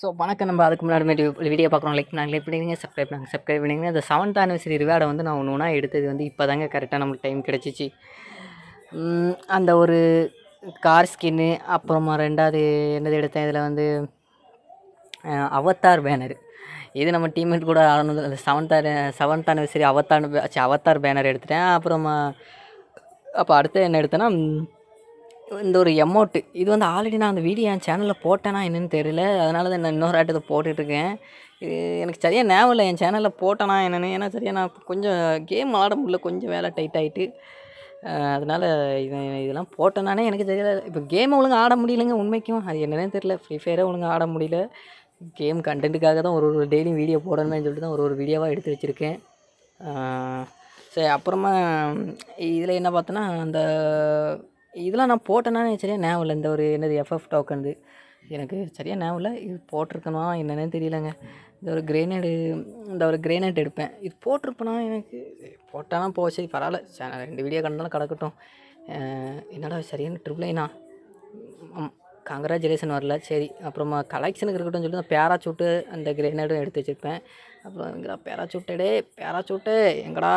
So வணக்கம். நம்ம அதுக்கு முன்னாடி வீடியோ பார்க்குறோம். லைக் நாங்கள் லைக் பண்ணிங்க சப்ஸ்கிரைப் பண்ணாங்க சப்ஸ்கிரைப் பண்ணிங்க அந்த செவன்த் ஆனிவர்சரி ரிவார்டை வந்து நான் ஒன்று ஒன்றா எடுத்தது வந்து இப்போ தாங்க கரெக்டாக நம்மளுக்கு டைம் கிடச்சிச்சு. அந்த ஒரு கார் ஸ்கின்னு அப்புறமா ரெண்டாவது என்னது எடுத்தேன். இதில் வந்து அவத்தார் பேனர் இது நம்ம டீம்மேட் கூட ஆனது அந்த seventh seventh anniversary avatar avatar banner எடுத்துட்டேன். அப்புறமா அப்போ அடுத்து என்ன எடுத்தேன்னா இந்த ஒரு எமௌண்ட்டு இது வந்து ஆல்ரெடி நான் அந்த வீடியோ என் சேனலில் போட்டேனா என்னென்னு தெரியல. அதனால தான் நான் இன்னொரு ஆட்டத்தை போட்டுட்ருக்கேன் இது எனக்கு சரியாக ஞாபகம் இல்லை. என் சேனலில் போட்டேனா என்னென்னு. ஏன்னா சரியாக நான் கொஞ்சம் கேம் ஆட முடியல. கொஞ்சம் வேலை டைட் ஆகிட்டு அதனால் இது இதெல்லாம் போட்டேனானே எனக்கு தெரியல. இப்போ கேம் ஒழுங்காக ஆட முடியலங்க உண்மைக்கும். அது என்னென்னு தெரியல. ஃப்ரீ ஃபயரே ஒழுங்காக ஆட முடியல. கேம் கண்டென்ட்டுக்காக தான் ஒரு ஒரு டெய்லியும் வீடியோ போடணுமேன்னு சொல்லிட்டு தான் ஒரு ஒரு வீடியோவாக எடுத்து வச்சுருக்கேன். சரி அப்புறமா இதில் என்ன பார்த்தோன்னா அந்த இதெல்லாம் நான் போட்டேனானே சரியாக ஞாபகம் இல்லை. இந்த ஒரு என்னது எஃப்எஃப் டோக்கன்து எனக்கு சரியாக ஞாபகம் இல்லை. இது போட்டிருக்கணும் என்னன்னே தெரியலங்க. இந்த ஒரு கிரேனேடு இந்த ஒரு கிரேனேட் எடுப்பேன். இது போட்டிருப்பேனா எனக்கு? போட்டானா போ சரி பரவாயில்ல. சரி, ரெண்டு வீடியோ கண்டாலும் கிடக்கட்டும். என்னடா சரியான ட்ரிபிளைனா கங்க்ராச்சுலேஷன் வரல. சரி அப்புறமா கலெக்ஷனுக்கு இருக்கட்டும் சொல்லிட்டு நான் பேராசூட்டு அந்த கிரேனேடும் எடுத்து வச்சுருப்பேன். அப்புறம் எங்கடா பேராசூட்டு எங்கடா?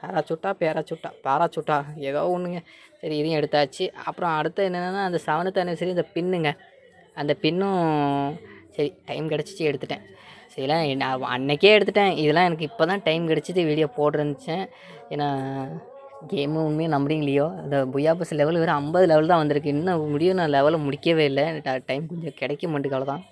பேராசூட்டா பேராசூட்டா. பேராசூட்டா ஏதோ ஒன்றுங்க சரி இதையும் எடுத்தாச்சு. அப்புறம் அடுத்து என்னென்னா அந்த செவன்த் அனிவர்சரி இந்த பின்னுங்க. அந்த பின்னும் சரி டைம் கிடச்சிச்சு எடுத்துட்டேன். சரிலாம் நான் அன்னைக்கே எடுத்துட்டேன். இதெல்லாம் எனக்கு இப்போ தான் டைம் கிடச்சிது வீடியோ போட்டுருந்துச்சேன். ஏன்னா கேமு உண்மையாக நம்புறீங்க இல்லையோ அந்த புயாபஸ் லெவல் வேறு ஐம்பது லெவல் தான் வந்திருக்கு. இன்னும் முடியும் நான் லெவலை முடிக்கவே இல்லை. டைம் கொஞ்சம் கிடைக்க மாட்டேங்குது அவ்வளோதான்